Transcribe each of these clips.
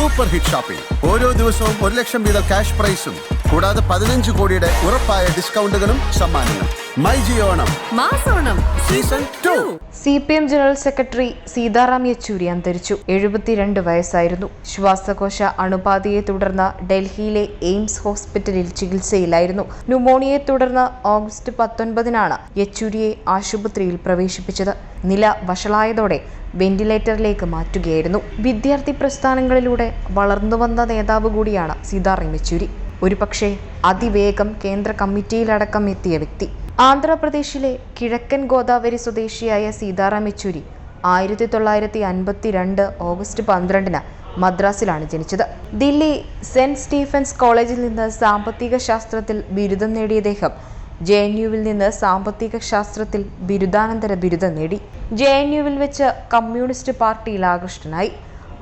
Super hit shopping ഓരോ ദിവസവും ഒരു ലക്ഷം വീതം ക്യാഷ് പ്രൈസും. കൂടാതെ പതിനഞ്ച് കോടിയുടെ ഉറപ്പായ ഡിസ്കൗണ്ടുകളും സമ്മാനങ്ങളും. മൈ ജിയോണം മാസോണം season two. C P M general secretary Sitaram Yechury അന്തരിച്ചു. എഴുപത്തിരണ്ട് വയസ്സായിരുന്നു. ശ്വാസകോശ അണുബാധയെ തുടർന്ന് ഡൽഹിയിലെ എയിംസ് ഹോസ്പിറ്റലിൽ ചികിത്സയിലായിരുന്നു. ന്യൂമോണിയയെ തുടർന്ന് ഓഗസ്റ്റ് പത്തൊൻപതിനാണ് യെച്ചൂരിയെ ആശുപത്രിയിൽ പ്രവേശിപ്പിച്ചത്. നില വഷളായതോടെ വെന്റിലേറ്ററിലേക്ക് മാറ്റുകയായിരുന്നു. വിദ്യാർത്ഥി പ്രസ്ഥാനങ്ങളിലൂടെ വളർന്നുവന്ന നേതാവ് കൂടിയാണ് സീതാറാം യെച്ചൂരി ഒരുപക്ഷെ അതിവേഗം കേന്ദ്ര കമ്മിറ്റിയിലടക്കം എത്തിയ വ്യക്തി. ആന്ധ്രാപ്രദേശിലെ കിഴക്കൻ ഗോദാവരി സ്വദേശിയായ സീതാറാം യെച്ചൂരി ആയിരത്തി തൊള്ളായിരത്തി അൻപത്തി രണ്ട് ഓഗസ്റ്റ് പന്ത്രണ്ടിന് മദ്രാസിലാണ് ജനിച്ചത്. ദില്ലി സെന്റ് സ്റ്റീഫൻസ് കോളേജിൽ നിന്ന് സാമ്പത്തിക ശാസ്ത്രത്തിൽ ബിരുദം നേടിയ അദ്ദേഹം ജെ എൻ യുവിൽ നിന്ന് സാമ്പത്തിക ശാസ്ത്രത്തിൽ ബിരുദാനന്തര ബിരുദം നേടി. ജെ എൻ യുവിൽ വെച്ച് കമ്മ്യൂണിസ്റ്റ് പാർട്ടിയിൽ ആകൃഷ്ടനായി.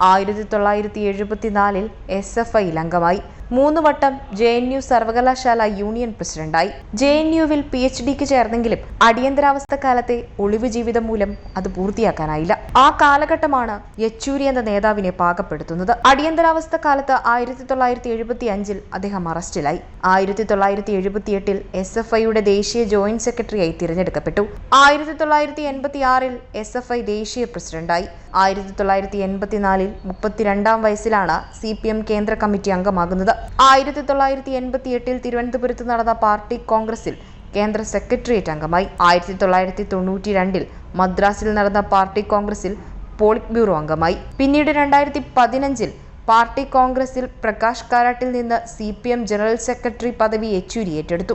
ആയിരത്തി തൊള്ളായിരത്തി എഴുപത്തിനാലിൽ എസ് എഫ് ഐയിൽ അംഗമായി. മൂന്ന് വട്ടം ജെ എൻ യു സർവകലാശാല യൂണിയൻ പ്രസിഡന്റായി. ജെ എൻ യുവിൽ പി എച്ച് ഡിക്ക് ചേർന്നെങ്കിലും അടിയന്തരാവസ്ഥ കാലത്തെ ഒളിവ് ജീവിതം മൂലം അത് പൂർത്തിയാക്കാനായില്ല. ആ കാലഘട്ടമാണ് യെച്ചൂരി എന്ന നേതാവിനെ പാകപ്പെടുത്തുന്നത്. അടിയന്തരാവസ്ഥ കാലത്ത് ആയിരത്തി തൊള്ളായിരത്തി എഴുപത്തി അഞ്ചിൽ അദ്ദേഹം അറസ്റ്റിലായി. ആയിരത്തി തൊള്ളായിരത്തി എഴുപത്തി എട്ടിൽ എസ് എഫ് ഐയുടെ ദേശീയ ജോയിന്റ് സെക്രട്ടറിയായി തിരഞ്ഞെടുക്കപ്പെട്ടു. ആയിരത്തി തൊള്ളായിരത്തി എൺപത്തി ആറിൽ എസ് എഫ് ഐ ദേശീയ പ്രസിഡന്റായി. ആയിരത്തി തൊള്ളായിരത്തി എൺപത്തിനാലിൽ മുപ്പത്തിരണ്ടാം വയസ്സിലാണ് സി പി എം കേന്ദ്ര കമ്മിറ്റി അംഗമാകുന്നത്. ആയിരത്തി തൊള്ളായിരത്തി എൺപത്തി എട്ടിൽ തിരുവനന്തപുരത്ത് നടന്ന പാർട്ടി കോൺഗ്രസിൽ കേന്ദ്ര സെക്രട്ടേറിയറ്റ് അംഗമായി. ആയിരത്തി തൊള്ളായിരത്തി തൊണ്ണൂറ്റി രണ്ടിൽ മദ്രാസിൽ നടന്ന പാർട്ടി കോൺഗ്രസിൽ പോളിറ്റ് ബ്യൂറോ അംഗമായി. പിന്നീട് രണ്ടായിരത്തി പതിനഞ്ചിൽ പാർട്ടി കോൺഗ്രസിൽ പ്രകാശ് കാരാട്ടിൽ നിന്ന് C P M general secretary പദവി യെച്ചൂരി ഏറ്റെടുത്തു.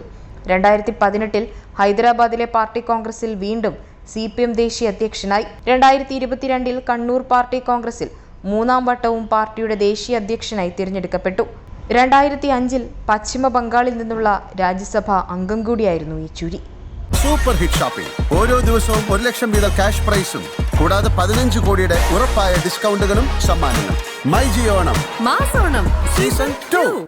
രണ്ടായിരത്തി പതിനെട്ടിൽ ഹൈദരാബാദിലെ പാർട്ടി കോൺഗ്രസിൽ വീണ്ടും സി പി എം ദേശീയ അധ്യക്ഷനായി. രണ്ടായിരത്തി ഇരുപത്തിരണ്ടിൽ കണ്ണൂർ പാർട്ടി കോൺഗ്രസിൽ മൂന്നാം വട്ടവും പാർട്ടിയുടെ ദേശീയ അധ്യക്ഷനായി തിരഞ്ഞെടുക്കപ്പെട്ടു. രണ്ടായിരത്തി അഞ്ചിൽ പശ്ചിമ ബംഗാളിൽ നിന്നുള്ള രാജ്യസഭാ അംഗം കൂടിയായിരുന്നു ഈ ചുരി. സൂപ്പർ ഹിറ്റ് ഷോപ്പിംഗ് ഓരോ ദിവസവും ഒരു ലക്ഷം വീതം ക്യാഷ് പ്രൈസും കൂടാതെ പതിനഞ്ച് കോടിയുടെ ഉറപ്പായ ഡിസ്കൗണ്ടുകളും സമ്മാനങ്ങളും. മൈ ജിയോണം മാസോണം. Season two